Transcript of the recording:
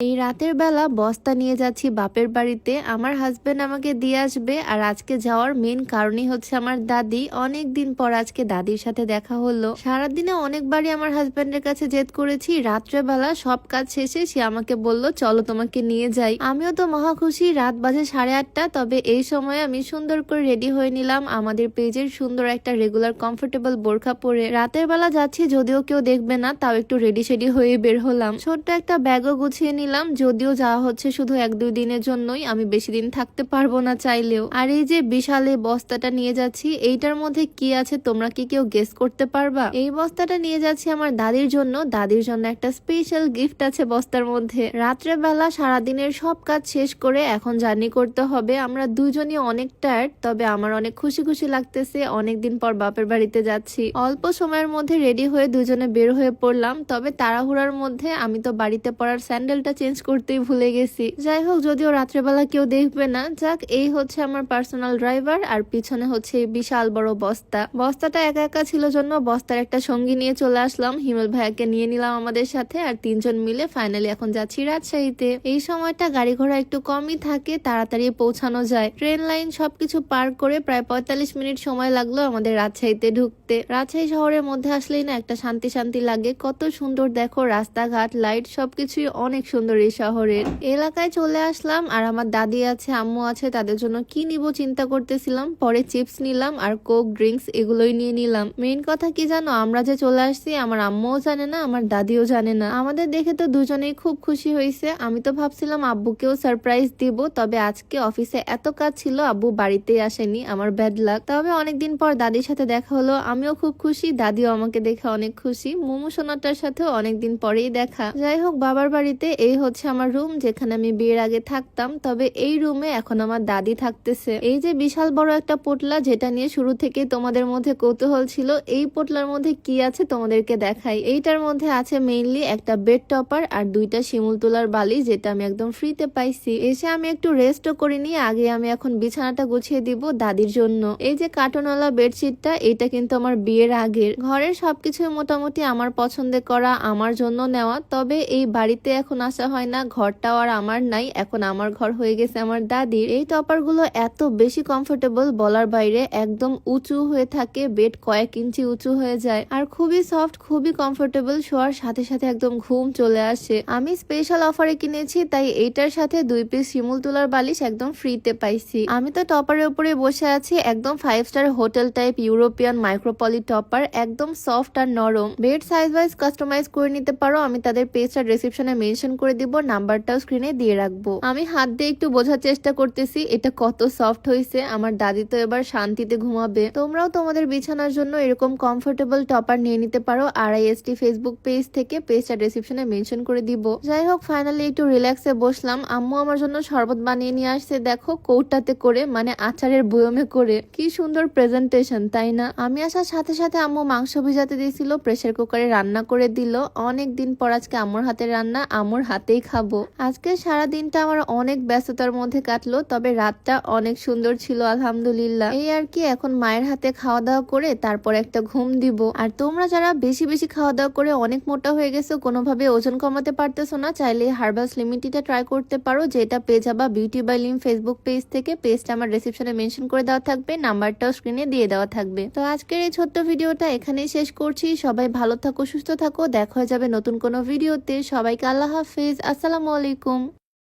Bye. রাতের বেলা বস্তা নিয়ে যাচ্ছি বাপের বাড়িতে। আমার হাজব্যান্ড আমাকে দিয়ে আসবে আর আজকে যাওয়ার মেন কারণই হচ্ছে আমার দাদি। অনেক দিন পর আজকে দাদির সাথে দেখা হলো। সারাদিনে অনেকবারই আমার হাজব্যান্ডের কাছে জেদ করেছি। রাত্রেবেলা সব কাজ শেষে সে আমাকে বলল, চলো তোমাকে নিয়ে যাই। আমিও তো মহা খুশি, রাত বাজে সাড়ে আটটা। তবে এই সময় আমি সুন্দর করে রেডি হয়ে নিলাম। আমাদের পেজের সুন্দর একটা রেগুলার কমফোর্টেবল বোরখা পরে। রাতের বেলা যাচ্ছি, যদিও কেউ দেখবে না, তাও একটু রেডি সেডি হয়ে বের হলাম। ছোট্ট একটা ব্যাগও গুছিয়ে নিলাম। যদিও যাওয়া হচ্ছে শুধু এক দুই দিনের জন্যই, আমি বেশি দিন থাকতে পারব না চাইলেও। আর এই যে বিশাল এই বস্তাটা নিয়ে যাচ্ছি, এইটার মধ্যে কি আছে তোমরা কি কেউ গেস করতে পারবা? এই বস্তাটা নিয়ে যাচ্ছি আমার দাদির জন্য। দাদির জন্য একটা স্পেশাল গিফট আছে বস্তার মধ্যে। রাত্রে বেলা সারাদিনের সব কাজ শেষ করে এখন জার্নি করতে হবে। আমরা দুজনই অনেক টায়ার্ড তবে আমার অনেক খুশি খুশি লাগতেছে। অনেকদিন পর বাপের বাড়িতে যাচ্ছি। অল্প সময়ের মধ্যে রেডি হয়ে দুজনে বের হয়ে পড়লাম, তবে তাড়াহুড়ার মধ্যে আমি তো বাড়িতে পড়ার স্যান্ডেলটা চেঞ্জ করতেই ভুলে গেছি। যাই হোক, যদিও রাত্রেবেলা কেউ দেখবে না, যাক, এই হচ্ছে আমার পার্সোনাল ড্রাইভার আর পিছনে হচ্ছে বিশাল বড় বস্তা। বস্তাটা একা একা ছিল জন্য বস্তার একটা সঙ্গী নিয়ে চলে আসলাম। হিমেল ভাইয়াকে নিয়ে নিলাম আমাদের সাথে আর তিনজন মিলে ফাইনালি এখন যাচ্ছি রাজশাহীতে। এই সময়টা গাড়ি ঘোড়া একটু কমই থাকে, তাড়াতাড়ি পৌঁছানো যায়। ট্রেন লাইন সবকিছু পার করে প্রায় পঁয়তাল্লিশ মিনিট সময় লাগল আমাদের রাজশাহীতে ঢুকতে। রাজশাহী শহরের মধ্যে আসলেই না একটা শান্তি শান্তি লাগে। কত সুন্দর দেখো রাস্তাঘাট লাইট সবকিছুই অনেক সুন্দর এই শহরের এলাকায় চলে আসলাম আর আমার দাদি আছে, আম্মু আছে, তাদের জন্য কি নিব চিন্তা করতেছিলাম। পরে চিপস নিলাম আর কোক, ড্রিঙ্কস এগুলোই নিয়ে নিলাম। মেইন কথা কি জানো? আমরা যে চলে আসছি, আমার আম্মুও জানে না, আমার দাদিও জানে না। আমাদের দেখে তো দুজনেই খুব খুশি হয়েছে। আমি তো ভাবছিলাম আব্বুকেও সারপ্রাইজ দিব, তবে আজকে অফিসে এত কাজ ছিল, আব্বু বাড়িতেই আসেনি, আমার ব্যাড লাক তবে অনেকদিন পর দাদির সাথে দেখা হলো, আমিও খুব খুশি, দাদিও আমাকে দেখে অনেক খুশি। মোমো সোনাটার সাথেও অনেকদিন পরেই দেখা। যাই হোক, বাবার বাড়িতে এই হচ্ছে আমার রুম যেখানে আমি বিয়ের আগে থাকতাম। তবে এই রুমে এখন আমার দাদি থাকতেছে। এই যে বিশাল বড় একটা পোটলা, যেটা নিয়ে শুরু থেকে তোমাদের মধ্যে কৌতূহল ছিল, এই পোটলার মধ্যে কি আছে তোমাদেরকে দেখাই। এইটার মধ্যে আছে মেইনলি একটা বেড টপার আর দুইটা শিমুল তোলার বালি, যেটা আমি একদম ফ্রিতে পাইছি। এসে আমি একটু রেস্টও করিনি আগে আমি এখন বিছানাটা গুছিয়ে দিব দাদির জন্য। এই যে কার্টনওয়ালা বেডশিটটা এটা কিন্তু আমার বিয়ের আগের। ঘরের সবকিছু মোটামুটি আমার পছন্দের করা, আমার জন্য নেওয়া। তবে এই বাড়িতে এখন আসা হয় না, ঘরটাও আর আমার নাই, এখন আমার ঘর হয়ে গেছে আমার দাদির। এই টপারগুলো এত বেশি কমফোর্টেবল বলার বাইরে একদম উঁচু হয়ে থাকে বেড কয়েক ইঞ্চি উঁচু হয়ে যায়। আর খুবই সফট খুবই কমফোর্টেবল শোয়ার সাথে সাথে একদম ঘুম চলে আসে। আমি স্পেশাল অফারে কিনেছি, তাই এইটার সাথে দুই পিস শিমুল তোলার বালিশ একদম ফ্রিতে পাইছি। আমি তো টপারের উপরে বসে আছি, একদম five star hotel type European micro poly topper, একদম সফট আর নরম। বেড সাইজ ওয়াইজ কাস্টমাইজ করে নিতে পারো, আমি তাদের পেজটা ডিসক্রিপশনে মেনশন করে দিব। নাম্বারটাও স্ক্রিনে দিয়ে রাখব। আমি হাত দিয়ে একটু বোঝার চেষ্টা করতেছি, এটা কত সফট হয়েছে। আমার দাদি তো এবার শান্তিতে ঘুমাবে। তোমরাও তোমাদের বিছানার জন্য এরকম কমফোর্টেবল টপার নিয়ে নিতে পারো। আর আইএসটি ফেসবুক পেজ থেকে পেজটা ডিসক্রিপশনে মেনশন করে দিব। যাই হোক ফাইনালি একটু রিল্যাক্সে বসলাম। আম্মু আমার জন্য শরবত বানিয়ে নিয়ে আসছে। দেখো, কৌটাতে করে মানে আচারের বয়মে করে। কি সুন্দর প্রেজেন্টেশন তাই না? আমি আসার সাথে সাথে আম্মু মাংস ভিজাতে দিয়েছিল প্রেসার কুকারে রান্না করে দিল। অনেক দিন পর আজকে আম্মুর হাতের রান্না। আম্মুর হাতেই খাব। আজকে সারা দিনটা আমার অনেক ব্যস্ততার মধ্যে কাটলো, তবে রাতটা অনেক সুন্দর ছিল, আলহামদুলিল্লাহ। এই আর কি, এখন মায়ের হাতে খাওয়া দাওয়া করে তারপর একটা ঘুম দিব। আর তোমরা যারা বেশি বেশি খাওয়া দাওয়া করে অনেক মোটা হয়ে গেছো, কোনোভাবে ওজন কমাতে পারতেছো না, চাইলে হার্বালস লিমিটিটা ট্রাই করতে পারো, যেটা পেয়ে যাবা beauty by Lim Facebook page থেকে পেজটা আমার ডিসক্রিপশনে মেনশন করে দেওয়া থাকবে, নাম্বারটাও স্ক্রিনে দিয়ে দেওয়া থাকবে। তো আজকের এই ছোট্ট ভিডিওটা এখানেই শেষ করছি, সবাই ভালো থাকো, সুস্থ থাকো, দেখা যাবে নতুন কোনো ভিডিওতে, সবাইকে আল্লাহ হাফিজ আসসালামু আলাইকুম।